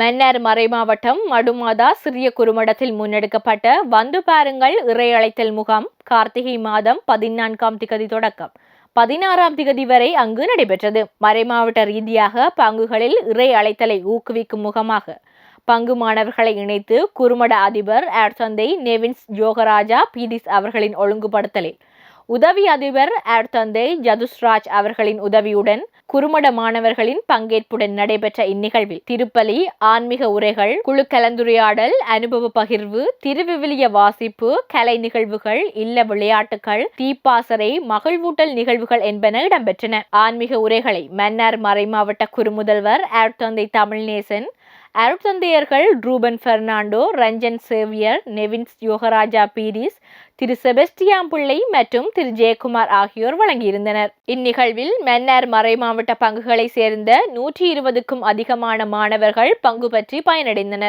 மன்னார் மறைமாவட்டம் மடுமாதா சிறிய குறுமடத்தில் முன்னெடுக்கப்பட்ட வந்து பாருங்கள் இறை அழைத்தல் முகாம் கார்த்திகை மாதம் பதினான்காம் திகதி தொடக்கம். பதினாறாம் திகதி வரை அங்கு நடைபெற்றது. மறைமாவட்ட ரீதியாக பங்குகளில் இறை அழைத்தலை ஊக்குவிக்கும் முகமாக. பங்கு மாணவர்களை இணைத்து குறுமட அதிபர் ஏர்தந்தை நெவின்ஸ் யோகராஜா பீடிஸ் அவர்களின் ஒழுங்குபடுத்தலில் உதவி அதிபர் ஏர்தந்தை ஜதுஸ்ராஜ் அவர்களின் உதவியுடன் குறுமட மாணவர்களின் பங்கேற்புடன் நடைபெற்ற இந்நிகழ்வில் திருப்பலி ஆன்மீக உரைகள் குழு கலந்துரையாடல் அனுபவ பகிர்வு திருவிவிலிய வாசிப்பு கலை நிகழ்வுகள் இல்ல விளையாட்டுகள் தீப்பாசறை மகிழ்வூட்டல் நிகழ்வுகள் என்பன இடம்பெற்றன. ஆன்மீக உரைகளை மன்னார் மறைமாவட்ட குறுமுதல்வர் ஏர்தந்தை தமிழ்நேசன் அருட்தந்தையர்கள் ரூபன் பெர்னாண்டோ ரஞ்சன் சேவியர் நெவின்ஸ் யோகராஜா பீரிஸ் திரு செபஸ்டியாம் பிள்ளை மற்றும் திரு ஜெயக்குமார் ஆகியோர் வழங்கியிருந்தனர். இந்நிகழ்வில் மன்னார் மறைமாவட்ட பங்குகளை சேர்ந்த நூற்றி இருபதுக்கும் அதிகமான மாணவர்கள் பங்கு பற்றி பயனடைந்தனர்.